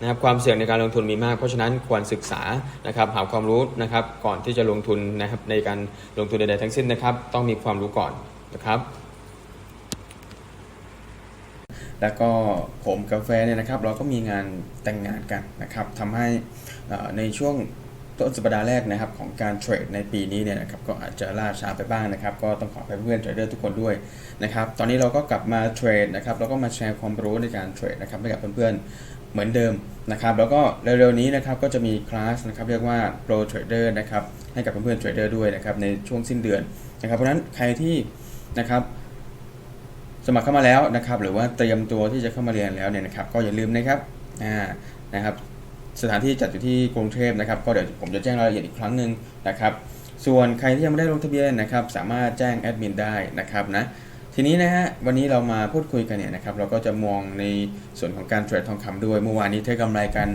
นะครับความเสี่ยงในการลงทุนมีมาก เพราะฉะนั้นควรศึกษานะครับหาความรู้นะครับก่อนที่จะลงทุนนะครับในการลงทุนใดๆทั้งสิ้นนะครับ ต้องมีความรู้ก่อนนะครับ แล้วก็ผมกาแฟเนี่ยนะครับ เราก็มีงานแต่งงานกันนะครับทำให้ในช่วงต้นสัปดาห์แรกนะครับของการเทรดในปีนี้เนี่ยนะครับก็อาจจะล่าช้าไปบ้างนะครับ ก็ต้องขออภัยเพื่อนเทรดเดอร์ทุกคนด้วยนะครับ ตอนนี้เราก็กลับมาเทรดนะครับแล้วก็มาแชร์ความรู้ในการเทรดนะครับให้กับเพื่อนๆ เหมือนเดิมนะครับ แล้วก็เร็วๆนี้นะครับก็จะมีคลาสนะครับเรียกว่า Pro Trader นะครับให้กับเพื่อนๆเทรดเดอร์ด้วยนะครับในช่วงสิ้นเดือนนะครับเพราะฉะนั้นใครที่นะครับสมัครเข้ามาแล้วนะครับหรือว่าเตรียมตัวที่จะเข้ามาเรียนแล้วเนี่ยนะครับก็อย่าลืมนะครับอ่านะครับสถานที่จัดอยู่ที่กรุงเทพนะครับ ก็เดี๋ยวผมจะแจ้งรายละเอียดอีกครั้งหนึ่งนะครับ ส่วนใครที่ยังไม่ได้ลงทะเบียนนะครับ สามารถแจ้งแอดมินได้นะครับนะ ทีนี้นะฮะวันนี้เรามาพูดคุยกันเนี่ยนะครับเราก็จะมองในส่วนของการเทรดทองคำด้วย เมื่อวานนี้เทกำไรกัน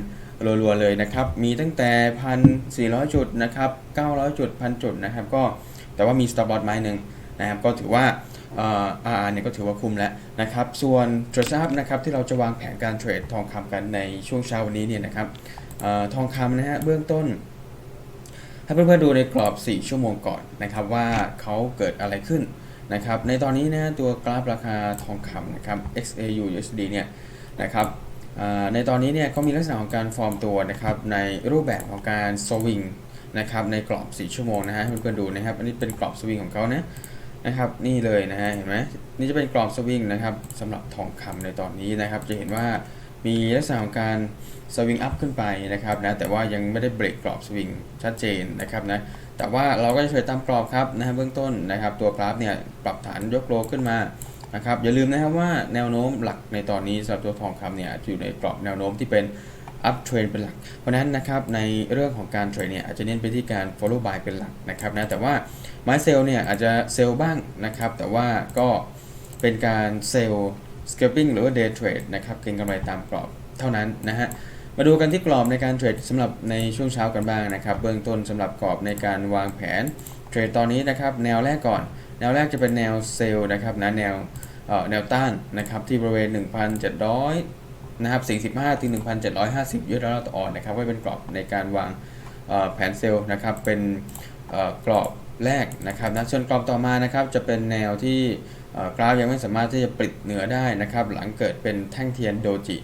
รัวๆเลยนะครับ มีตั้งแต่พันสี่ร้อยจุดนะครับเก้าร้อยจุดพันจุดนะครับ ก็แต่ว่ามีสต็อปบอทไม้หนึ่งนะครับ ก็ถือว่าอ่อ RR เนี่ยก็ถือว่าคุ้มแล้วนะครับ ส่วนเทรดอัพนะครับที่เราจะวางแผนการเทรดทองคำกันในช่วงเช้าวันนี้เนี่ยนะครับอทองคำนะฮะเบื้องต้น ให้เพื่อนๆดูในกรอบ 4 ชั่วโมงก่อนนะครับว่าเขาเกิดอะไรขึ้น นะครับในตอนนี้นะตัวกราฟราคาทองคำนะครับ XAU USD เนี่ยนะครับในตอนนี้เนี่ยก็มีลักษณะของการฟอร์มตัวนะครับในรูปแบบของการสวิงนะครับในกรอบ 4 ชั่วโมงนะฮะให้เพื่อนๆดูนะครับ อันนี้เป็นกรอบสวิงของเขานะนะครับนี่เลยนะฮะเห็นไหมนี่จะเป็นกรอบสวิงนะครับสำหรับทองคำในตอนนี้นะครับ จะเห็นว่า มีลักษณะของการสวิงอัพขึ้นไปนะครับนะแต่ว่ายังไม่ได้เบรกกรอบสวิงชัดเจนนะครับนะแต่ว่าเราก็จะเทรดตามกรอบครับนะฮะเบื้องต้นนะครับตัวกราฟเนี่ยปรับฐานยกโลขึ้นมานะครับอย่าลืมนะครับว่าแนวโน้มหลักในตอนนี้สำหรับตัวทองคำเนี่ยอยู่ในกรอบแนวโน้มที่เป็นอัพเทรนเป็นหลัก เพราะนั้นนะครับในเรื่องของการเทรดเนี่ยอาจจะเน้นไปที่การ follow buy เป็นหลักนะครับนะแต่ว่าไม้เซลเนี่ยอาจจะเซลบ้างนะครับแต่ว่าก็เป็นการเซล scalping หรือว่า day trade นะครับเก็งกำไรตามกรอบเท่านั้นนะฮะมาดูกันที่กรอบในการเทรดสำหรับในช่วงเช้ากันบ้างนะครับ เบื้องต้นสำหรับกรอบในการวางแผนเทรดตอนนี้นะครับ แนวแรกก่อน แนวแรกจะเป็นแนวเซลล์นะครับนะแนวเอ่อแนวต้านนะครับที่บริเวณ 1,700นะครับ45ถึง1,750ยูโรต่อออนนะครับไว้เป็นกรอบในการวางแผนเซลล์นะครับเป็นกรอบ แรกนะครับนะส่วนกรอบต่อมานะครับจะเป็นแนวที่กราฟยังไม่สามารถที่จะปริดเหนือได้นะครับหลังเกิดเป็นแท่งเทียนโดจิ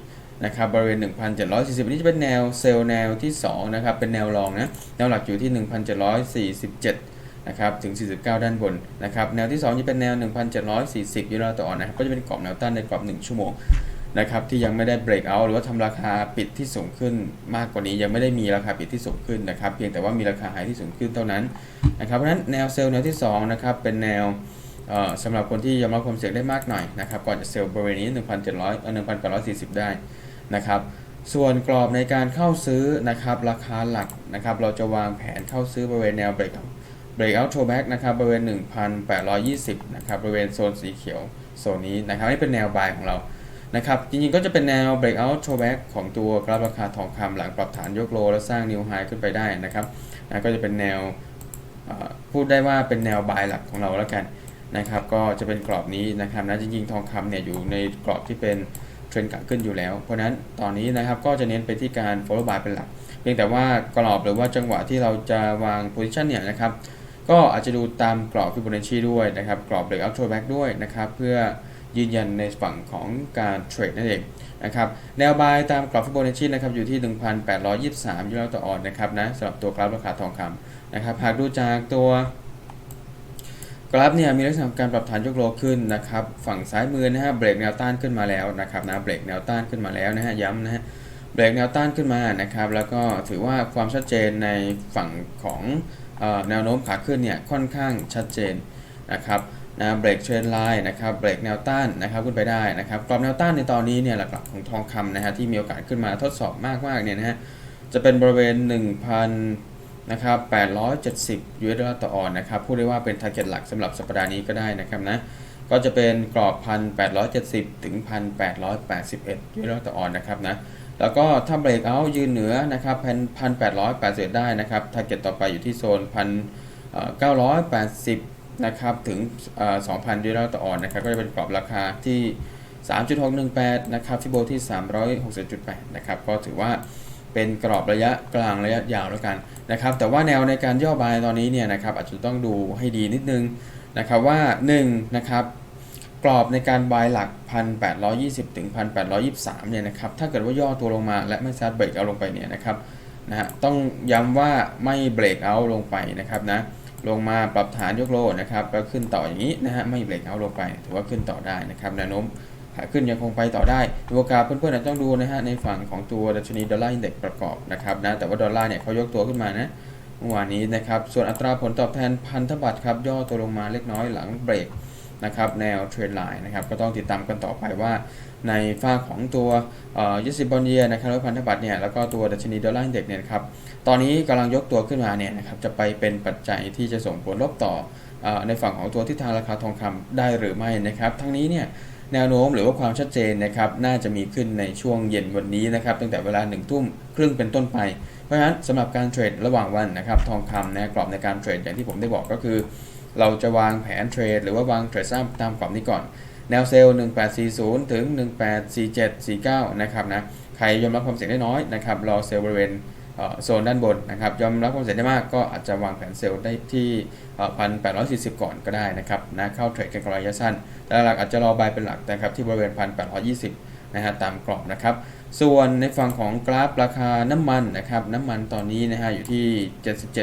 นะครับบริเวณ 1,740อันนี้จะเป็นแนวเซลล์แนวที่2นะครับเป็นแนวรองนะแนวหลักอยู่ที่ 1,747นะครับถึง 49 ด้านบนนะครับแนวที่2จะเป็นแนว 1,740ยูโรต่อออนนะครับก็จะเป็นกรอบแนวต้านในกรอบ 1 ชั่วโมง นะครับที่ยังไม่ได้เบรกเอาหรือว่าทำราคาปิดที่สูงขึ้นมากกว่านี้ ยังไม่ได้มีราคาปิดที่สูงขึ้นนะครับ เพียงแต่ว่ามีราคาไฮที่สูงขึ้นเท่านั้นนะครับเพราะฉะนั้นแนวเซลล์แนวที่2นะครับเป็นแนวสำหรับคนที่ยอมรับความเสี่ยงได้มากหน่อยนะครับก่อนจะเซลล์บริเวณนี้1,700เอ่อ1,840 ได้นะครับส่วนกรอบในการเข้าซื้อนะครับราคาหลักนะครับเราจะวางแผนเข้าซื้อบริเวณแนวเบรกเบรกเอาท์โชว์แบ็กนะครับบริเวณ 1,820นะครับบริเวณโซนสีเขียวโซนนี้นะครับนี่เป็นแนวบายของเรา นะครับจริงๆก็จะเป็นแนว breakout throwback ของตัวกราฟราคาทองคำหลังปรับฐานยกโล และสร้าง new high ขึ้นไปได้นะครับนะก็จะเป็นแนวพูดได้ว่าเป็นแนวบายหลักของเราแล้วกันนะครับ ก็จะเป็นกรอบนี้นะครับนะจริงๆทองคำเนี่ยอยู่ในกรอบที่เป็นเทรนด์ขาขึ้นอยู่แล้ว เพราะฉะนั้นตอนนี้นะครับก็จะเน้นไปที่การ follow buy เป็นหลัก เพียงแต่ว่ากรอบหรือว่าจังหวะที่เราจะวาง position เนี่ยนะครับก็อาจจะดูตามกรอบ Fibonacci ด้วยนะครับกรอบ breakout throwback ด้วยนะครับเพื่อ ยืนยันในฝั่งของการเทรดนั่นเองนะครับแนวบายตามกรอบ Fibonacci นะครับอยู่ที่ 1,823ยูโรต่อออนนะครับนะสำหรับตัวกราฟราคาทองคำนะครับหากดูจากตัวกราฟเนี่ยมีลักษณะการปรับฐานยกโลขึ้นนะครับฝั่งซ้ายมือนะฮะเบรกแนวต้านขึ้นมาแล้วนะครับนะเบรกแนวต้านขึ้นมาแล้วนะฮะย้ำนะฮะเบรกแนวต้านขึ้นมานะครับแล้วก็ถือว่าความชัดเจนในฝั่งของแนวโน้มขาขึ้นเนี่ยค่อนข้างชัดเจนนะครับ นะเบรกเทรนไลน์นะครับเบรกแนวต้านนะครับขึ้นไปได้นะครับกรอบแนวต้านในตอนนี้เนี่ยหลักๆของทองคำนะฮะที่มีโอกาสขึ้นมาทดสอบมากๆเนี่ยนะฮะจะเป็นบริเวณ 1,000นะครับ870 US ดอลลาร์ต่อออนนะครับพูดได้ว่าเป็น target หลักสำหรับสัปดาห์นี้ก็ได้นะครับนะก็จะเป็นกรอบ 1,870 ถึง 1,881 US ดอลลาร์ต่อออนนะครับนะ แล้วก็ถ้าเบรกเอายืนเหนือนะครับ1,880ได้นะครับ target ต่อไปอยู่ที่โซน 1,980 นะครับถึง 2,000 US ดอลลาร์ต่อออนนะครับก็จะเป็นกรอบราคาที่ 3.618 นะครับฟิโบที่ 360.8 นะครับก็ถือว่าเป็นกรอบระยะกลางระยะยาวแล้วกันนะครับแต่ว่าแนวในการย่อบายตอนนี้เนี่ยนะครับอาจจะต้องดูให้ดีนิดนึงนะครับว่า1นะครับกรอบในการบายหลัก 1,820 ถึง 1,823 เนี่ยนะครับถ้าเกิดว่าย่อตัวลงมาและไม่ซัดเบรกเอาลงไปเนี่ยนะครับนะฮะต้องย้ำว่าไม่เบรกเอาลงไปนะครับนะ ลงมาปรับฐานยกโลนะครับแล้วขึ้นต่ออย่างนี้นะฮะไม่เบรกเอาลงไป ถือว่าขึ้นต่อได้นะครับแนวโน้มขาขึ้นยังคงไปต่อได้ดูโอกาสเพื่อนๆอาจจะต้องดูนะฮะในฝั่งของตัวดัชนีดอลลาร์อินเด็กซ์ประกอบนะครับนะแต่ว่าดอลลาร์เนี่ยเขายกตัวขึ้นมานะเมื่อวานนี้นะครับส่วนอัตราผลตอบแทนพันธบัตรครับย่อตัวลงมาเล็กน้อยหลังเบรก นะครับแนวเทรนไลน์นะครับก็ต้องติดตามกันต่อไปว่าในฝ้าของตัวยูสิบอลเยียนะครับแล้วพันธบัตรเนี่ยแล้วก็ตัวดัชนีดอลลาร์อินเด็กซ์เนี่ยครับตอนนี้กำลังยกตัวขึ้นมาเนี่ยนะครับจะไปเป็นปัจจัยที่จะส่งผลลบต่ออในฝั่งของตัวทิศทางราคาทองคำได้หรือไม่นะครับ ทั้งนี้เนี่ยแนวโน้มหรือว่าความชัดเจนนะครับน่าจะมีขึ้นในช่วงเย็นวันนี้นะครับตั้งแต่เวลา1นึ่ทุ่มครึ่งเป็นต้นไป เพราะฉะนั้นสำหรับการเทรดระหว่างวันนะครับทองคำนะกรอบในการเทรดอย่างที่ผมได้บอกก็คือ เราจะวางแผนเทรดหรือว่าวางเทรดซ้ำตามกรอบนี้ก่อน แนวเซลล์ 1840 ถึง 184749 นะครับนะ ใครยอมรับความเสี่ยงได้น้อยนะครับ รอเซลล์บริเวณโซนด้านบนนะครับ ยอมรับความเสี่ยงได้มากก็อาจจะวางแผนเซลล์ได้ที่พันแปดร้อยสี่สิบก่อนก็ได้นะครับนะเข้าเทรดกันกระยะสั้นแต่หลักอาจจะรอบายเป็นหลักนะครับที่บริเวณพันแปดร้อยยี่สิบนะฮะตามกรอบนะครับ ส่วนในฝั่งของกราฟราคาน้ำมันนะครับน้ำมันตอนนี้นะฮะอยู่ที่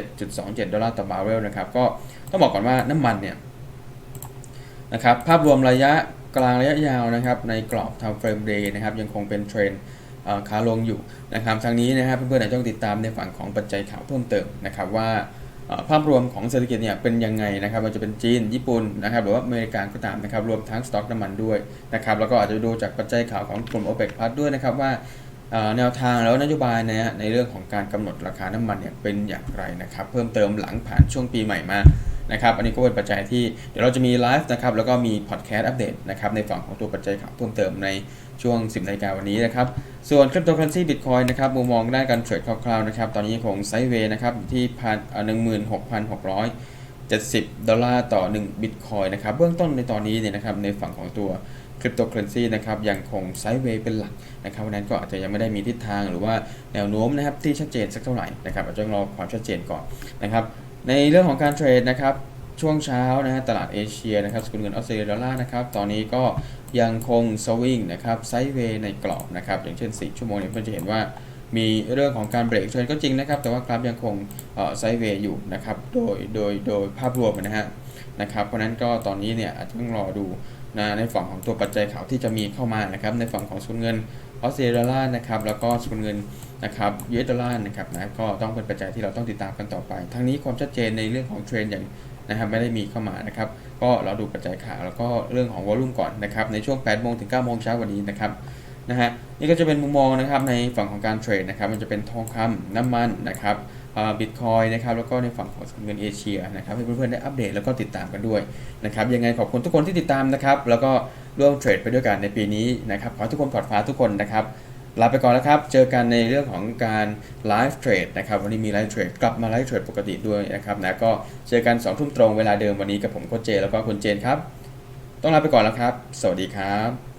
77.27 ดอลลาร์ต่อบาร์เรลนะครับก็ต้องบอกก่อนว่าน้ำมันเนี่ยนะครับภาพรวมระยะกลางระยะยาวนะครับในกรอบ time frame day นะครับยังคงเป็นเทรนด์ขาลงอยู่นะครับทางนี้นะครับเพื่อนๆอาจจะต้องติดตามในฝั่งของปัจจัยข่าวเพิ่มเติมนะครับว่า ภาพรวมของเศรษฐกิจเนี่ยเป็นยังไงนะครับมันจะเป็นจีนญี่ปุ่นนะครับหรือว่าอเมริกาก็ตามนะครับรวมทั้งสต็อกน้ำมันด้วยนะครับแล้วก็อาจจะดูจากปัจจัยข่าวของกลุ่ม OPEC Plus ด้วยนะครับว่าแนวทางแล้วนโยบายนะฮะในเรื่องของการกำหนดราคาน้ำมันเนี่ยเป็นอย่างไรนะครับเพิ่มเติมหลังผ่านช่วงปีใหม่มา นะครับอันนี้ก็เป็นปัจจัยที่เดี๋ยวเราจะมีไลฟ์นะครับแล้วก็มีพอดแคสต์อัปเดตนะครับในฝั่งของตัวปัจจัยข่าวเพิ่มเติมในช่วง 10นาฬิกาวันนี้นะครับส่วนคริปโตเคอเรนซีบิตคอยนะครับมุมมองด้านการเทรดคร่าวๆนะครับตอนนี้คงไซด์เวย์นะครับที่พันหนึ่งหมื่นหกพันหกร้อยเจ็ดสิบดอลลาร์ต่อ1บิตคอยนะครับเบื้องต้นในตอนนี้เนี่ยนะครับในฝั่งของตัวคริปโตเคอเรนซีนะครับยังคงไซด์เวย์เป็นหลักนะครับเพราะฉะนั้นก็อาจจะยังไม่ได้มีทิศทางหรือว่าแนวโน้มนะครับที่ชัดเจนสักเท่าไหร่นะครับอาจจะต้องรอความชัดเจนก่อนนะครับ ในเรื่องของการเทรดนะครับช่วงเช้านะฮะตลาดเอเชียนะครับสกุลเงินออสเตรเลียดอลลาร์นะครับตอนนี้ก็ยังคงสวิงนะครับไซด์เวย์ในกรอบนะครับอย่างเช่น 4 ชั่วโมงเนี่ยเพื่อนจะเห็นว่ามีเรื่องของการเบรกเทรนก็จริงนะครับ แต่ว่ากราฟยังคงไซด์เวย์อยู่นะครับโดยโดยโดยภาพรวมนะฮะนะครับเพราะฉะนั้นก็ตอนนี้เนี่ยอาจจะต้องรอดูนะในฝั่งของตัวปัจจัยข่าวที่จะมีเข้ามานะครับในฝั่งของสกุลเงินออสเตรเลียดอลลาร์นะครับแล้วก็สกุลเงินนะครับยูเอสดอลลาร์นะครับนะก็ต้องเป็นปัจจัยที่เราต้องติดตามกันต่อไป ทั้งนี้ความชัดเจนในเรื่องของเทรนด์อย่างนะครับไม่ได้มีเข้ามานะครับก็เราดูปัจจัยข่าวแล้วก็เรื่องของวอลุ่มก่อนนะครับในช่วง8โมงถึง9โมงเช้าวันนี้นะครับนะฮะนี่ก็จะเป็นมุมมองนะครับในฝั่งของการเทรดนะครับมันจะเป็นทองคำน้ำมันนะครับ บิตคอยนะครับแล้วก็ในฝั่งของเงินเอเชียนะครับให้เพื่อนๆได้อัปเดตแล้วก็ติดตามกันด้วยนะครับยังไงขอบคุณทุกคนที่ติดตามนะครับแล้วก็ร่วมเทรดไปด้วยกันในปีนี้นะครับขอทุกคนปลอดฟ้าทุกคนนะครับลาไปก่อนแล้วครับ เจอกันในเรื่องของการไลฟ์เทรดนะครับ วันนี้มีไลฟ์เทรดกลับมาไลฟ์เทรดปกติด้วยนะครับนะก็เจอกัน2องทุ่มตรงเวลาเดิมวันนี้กับผมโคชเจ แล้วก็คุณเจนครับ ต้องลาไปก่อนแล้วครับ สวัสดีครับ